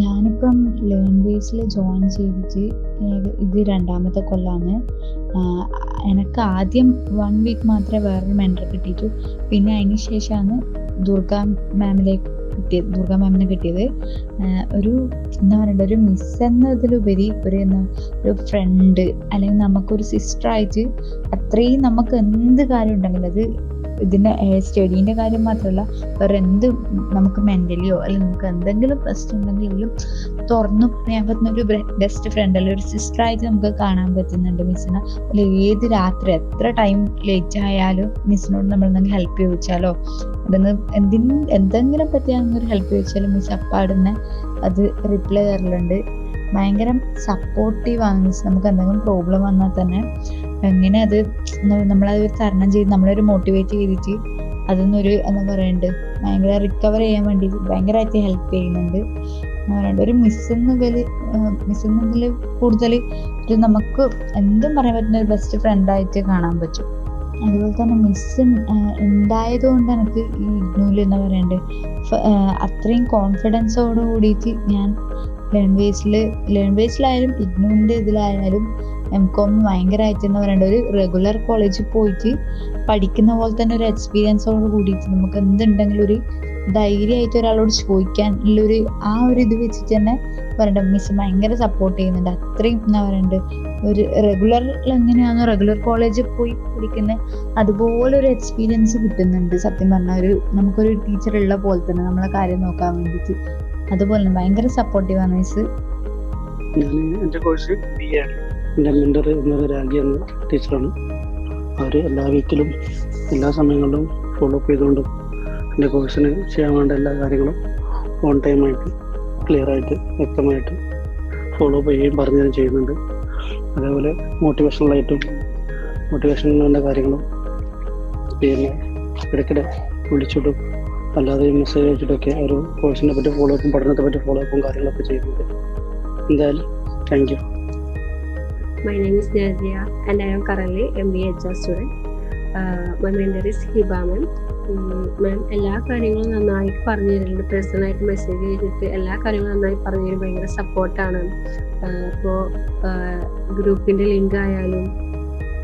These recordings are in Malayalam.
ഞാനിപ്പം ലേൺ ബേസിൽ ജോയിൻ ചെയ്തിട്ട് ഇത് രണ്ടാമത്തെ കൊല്ലമാണ് എനിക്ക് ആദ്യം വൺ വീക്ക് മാത്രമേ വേറൊരു മെന്റർ കിട്ടിയിട്ടു. പിന്നെ അതിന് ശേഷമാണ് ദുർഗ മാമിലേക്ക് കിട്ടിയത് ദുർഗ മാമിനെ കിട്ടിയത്. ഒരു എന്താ പറയണ്ട ഒരു മിസ് എന്നതിലുപരി ഒരു എന്താ ഒരു ഫ്രണ്ട് അല്ലെങ്കിൽ നമുക്കൊരു സിസ്റ്റർ ആയിട്ട് അത്രയും നമുക്ക് എന്ത് കാര്യം ഉണ്ടെങ്കിലും അത് ഇതിന്റെ സ്റ്റഡീന്റെ കാര്യം മാത്രമല്ല വേറെ എന്ത് നമുക്ക് മെന്റലിയോ അല്ലെങ്കിൽ നമുക്ക് എന്തെങ്കിലും പ്രശ്നം ഉണ്ടെങ്കിലും തുറന്നു പറയാൻ പറ്റുന്ന ഒരു ബെസ്റ്റ് ഫ്രണ്ട് അല്ലെങ്കിൽ ഒരു സിസ്റ്റർ ആയിട്ട് നമുക്ക് കാണാൻ പറ്റുന്നുണ്ട് മിസ്സിനെ. അല്ലെങ്കിൽ ഏത് രാത്രി എത്ര ടൈം ലേറ്റ് ആയാലും മിസ്സിനോട് നമ്മൾ എന്തെങ്കിലും ഹെൽപ്പ് ചോദിച്ചാലോ അതൊന്ന് എന്തിനും എന്തെങ്കിലും പറ്റിയാണെങ്കിൽ ഒരു ഹെൽപ്പ് ചോദിച്ചാലും മിസ് അപ്പാടുന്ന അത് റിപ്ലൈ തരലുണ്ട്. ഭയങ്കര സപ്പോർട്ടീവ് ആണ് മിസ് നമുക്ക് എന്തെങ്കിലും പ്രോബ്ലം വന്നാൽ തന്നെ എങ്ങനെ അത് നമ്മളത് തരണം ചെയ്ത് നമ്മളൊരു മോട്ടിവേറ്റ് ചെയ്തിട്ട് അതൊന്നൊരു എന്താ പറയണ്ട് ഭയങ്കര റിക്കവർ ചെയ്യാൻ വേണ്ടി ഭയങ്കരമായിട്ട് ഹെൽപ്പ് ചെയ്യുന്നുണ്ട്. ഒരു മിസ് എന്നതിൽ മിസ് എന്നതിൽ കൂടുതൽ ഒരു നമുക്ക് എന്തും പറയാൻ പറ്റുന്ന ഒരു ബെസ്റ്റ് ഫ്രണ്ടായിട്ട് കാണാൻ പറ്റും. അതുപോലെ തന്നെ മിസ് ഉണ്ടായത് കൊണ്ട് എനിക്ക് ഈ ഇഗ്നൂൽ എന്താ പറയണ്ട് അത്രയും കോൺഫിഡൻസോട് കൂടിയിട്ട് ഞാൻ ലേൺ ലാംഗ്വേജിലായാലും ലേൺ ഇഗ്നൂവിന്റെ ഇതിലായാലും കോം ഭയങ്കരമായിട്ട് എന്ന് ഒരു റെഗുലർ കോളേജിൽ പോയിട്ട് പഠിക്കുന്ന പോലെ തന്നെ ഒരു എക്സ്പീരിയൻസോട് കൂടിയിട്ട് നമുക്ക് എന്തുണ്ടെങ്കിലും ഒരു ധൈര്യമായിട്ട് ഒരാളോട് ചോദിക്കാൻ ഉള്ളൊരു ആ ഒരു ഇത് വെച്ചിട്ട് തന്നെ പറയണ്ട മിസ് ഭയങ്കര സപ്പോർട്ട് ചെയ്യുന്നുണ്ട്. അത്രയും എന്താ പറയണ്ട് ഒരു റെഗുലർ എങ്ങനെയാണോ റെഗുലർ കോളേജിൽ പോയി പഠിക്കുന്ന അതുപോലെ ഒരു എക്സ്പീരിയൻസ് കിട്ടുന്നുണ്ട്. സത്യം പറഞ്ഞാൽ ഒരു നമുക്കൊരു ടീച്ചർ ഉള്ള പോലെ തന്നെ നമ്മളെ കാര്യം നോക്കാൻ വേണ്ടിയിട്ട്. അതുപോലെ ഭയങ്കര ആണ് മിസ് ഞാൻ എന്റെ കോഴ്സ് ബി ആണ്. എന്റെ മെന്റർ എന്നത് രാഗി ടീച്ചറാണ്. അവർ എല്ലാ വീക്കിലും എല്ലാ സമയങ്ങളിലും ഫോളോ അപ്പ് ചെയ്തുകൊണ്ടും എന്റെ കോഴ്സിന് ചെയ്യാൻ വേണ്ട എല്ലാ കാര്യങ്ങളും ഓൺ ടൈമായിട്ട് ക്ലിയർ ആയിട്ട് വ്യക്തമായിട്ട് ഫോളോ അപ്പ് ചെയ്യുകയും പറഞ്ഞു തരുകയും ചെയ്യുന്നുണ്ട്. അതേപോലെ മോട്ടിവേഷണലായിട്ടും മോട്ടിവേഷനിൽ വേണ്ട കാര്യങ്ങളും പിന്നെ ഇടയ്ക്കിടെ വിളിച്ചിട്ടും അല്ലാതെ മെസ്സേജ് അയച്ചിട്ടൊക്കെ ഒരു കോഴ്സിനെ പറ്റി ഫോളോ അപ്പും പഠനത്തെ പറ്റി ഫോളോ അപ്പും കാര്യങ്ങളൊക്കെ ചെയ്യുന്നുണ്ട്. എന്തായാലും thank you My name is Nadia and I am currently MBA HR student. Uh, my mentor is Hiba ma'am. Ma'am എല്ലാ കാര്യങ്ങളും നന്നായിട്ട് പറഞ്ഞു തരുന്നുണ്ട് പേഴ്സണലായിട്ട് മെസ്സേജ് ചെയ്തിട്ട് എല്ലാ കാര്യങ്ങളും നന്നായി പറഞ്ഞു തരും ഭയങ്കര സപ്പോർട്ടാണ് ഇപ്പോൾ ഗ്രൂപ്പിന്റെ ലിങ്ക് ആയാലും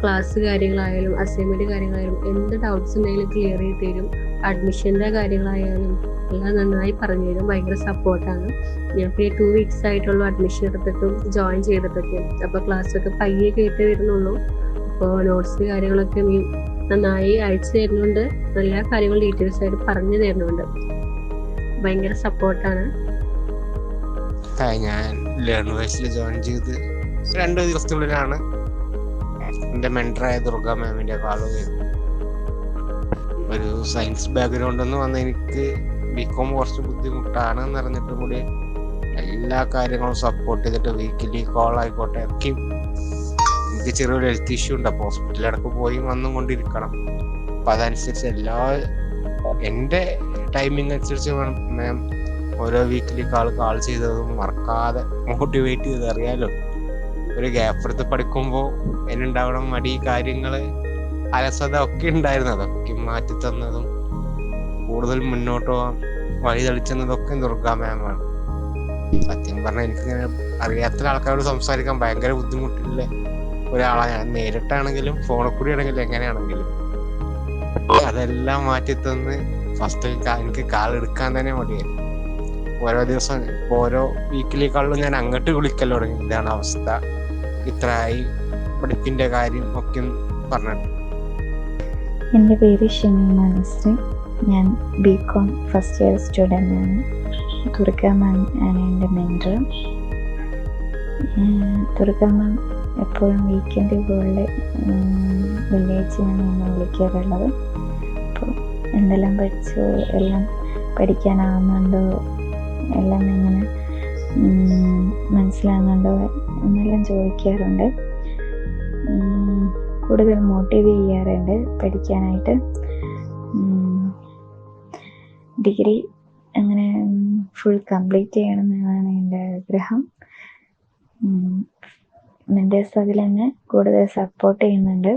ക്ലാസ് കാര്യങ്ങളായാലും അസൈൻമെന്റ് കാര്യങ്ങളായാലും എന്ത് ഡൗട്ട്സ് ഉണ്ടെങ്കിലും ക്ലിയർ ചെയ്ത് തരും അഡ്മിഷന്റെ കാര്യങ്ങളായാലും എല്ലാം നന്നായി പറഞ്ഞു തരും ഭയങ്കര സപ്പോർട്ടാണ് ഞാൻ പിന്നെ ടു വീക്സ് ആയിട്ടുള്ളൂ അഡ്മിഷൻ എടുത്തിട്ടും ജോയിൻ ചെയ്തിട്ടൊക്കെ അപ്പോൾ ക്ലാസ്സൊക്കെ പയ്യെ കേട്ട് വരുന്നുള്ളൂ. അപ്പോൾ നോട്ട്സ് കാര്യങ്ങളൊക്കെ മീൻ നന്നായി അയച്ചു തരുന്നുണ്ട്. എല്ലാ കാര്യങ്ങളും ഡീറ്റെയിൽസ് ആയിട്ട് പറഞ്ഞു തരുന്നുണ്ട്. ഭയങ്കര സപ്പോർട്ടാണ് ഞാൻ ജോയിൻ ചെയ്ത് രണ്ട് ദിവസത്തിനുള്ളിലാണ് എന്റെ മെന്ററായ ദുർഗ മാമിന്റെ കാളുകയും ഒരു സയൻസ് ബാക്ക്ഗ്രൗണ്ട് നിന്ന് വന്ന എനിക്ക് ബികോം കുറച്ച് ബുദ്ധിമുട്ടാണ് എന്ന് അറിഞ്ഞിട്ടും കൂടി എല്ലാ കാര്യങ്ങളും സപ്പോർട്ട് ചെയ്തിട്ട് വീക്കിലി കോൾ ആയിക്കോട്ടെ. ഒക്കെ എനിക്ക് ചെറിയൊരു ഹെൽത്ത് ഇഷ്യൂ ഉണ്ട്. അപ്പോൾ ഹോസ്പിറ്റലിൽ ഇടയ്ക്ക് പോയി വന്നും കൊണ്ടിരിക്കണം. അപ്പം അതനുസരിച്ച് എല്ലാ എന്റെ ടൈമിംഗ് അനുസരിച്ച് വേണം. മാം ഓരോ വീക്കിലി കാൾ കാൾ ചെയ്തതും മറക്കാതെ മോട്ടിവേറ്റ് ചെയ്ത് അറിയാലോ? ഒരു ഗ്യാപ്പ് എടുത്ത് പഠിക്കുമ്പോൾ എന്നുണ്ടാവണം മടി കാര്യങ്ങൾ അലസത ഒക്കെ ഉണ്ടായിരുന്നു. അതൊക്കെ മാറ്റി തന്നതും കൂടുതൽ മുന്നോട്ട് പോകാൻ വഴി തെളിച്ചെന്നതൊക്കെ ദുർഗാ മാമാണ് സത്യം പറഞ്ഞാൽ എനിക്കിങ്ങനെ അറിയാത്ത ആൾക്കാരോട് സംസാരിക്കാൻ ഭയങ്കര ബുദ്ധിമുട്ടില്ല ഒരാളാണ് ഞാൻ. നേരിട്ടാണെങ്കിലും ഫോണിൽ കൂടി ആണെങ്കിലും എങ്ങനെയാണെങ്കിലും. അതെല്ലാം മാറ്റി തന്ന് ഫസ്റ്റ് എനിക്ക് കാൾ എടുക്കാൻ തന്നെ മടിയായിരുന്നു ഓരോ ദിവസം ഓരോ വീക്കിലേക്കാളും ഞാൻ അങ്ങോട്ട് വിളിക്കൽ തുടങ്ങി. ഇതാണ് അവസ്ഥ. ഇത്രയായി പഠിപ്പിന്റെ കാര്യം ഒക്കെ പറഞ്ഞിട്ട്. എന്റെ പേര് ഷിമി മനസ്രി ഞാൻ B com first year student ആണ്. ദുർഗ മാം ആണ് എന്റെ മെന്റർ ദുർഗ മാം എപ്പോഴും വീക്കെൻഡുകളിൽ വില്ലേജിലാണ് എന്നെ വിളിക്കാറുള്ളത്. അപ്പോൾ എന്തെല്ലാം പഠിച്ചു എല്ലാം പഠിക്കാനാവുന്നുണ്ടോ എല്ലാം എങ്ങനെ മനസ്സിലാകുന്നുണ്ടോ എന്നെല്ലാം ചോദിക്കാറുണ്ട്. കൂടുതൽ മോട്ടിവേറ്റ് ചെയ്യാറുണ്ട് പഠിക്കാനായിട്ട്. ഡിഗ്രി അങ്ങനെ ഫുൾ കംപ്ലീറ്റ് ചെയ്യണം എന്നാണ് എന്റെ ആഗ്രഹം. മെന്റേഴ്സ് അതിൽ എന്നെ കൂടുതൽ സപ്പോർട്ട് ചെയ്യുന്നുണ്ട്.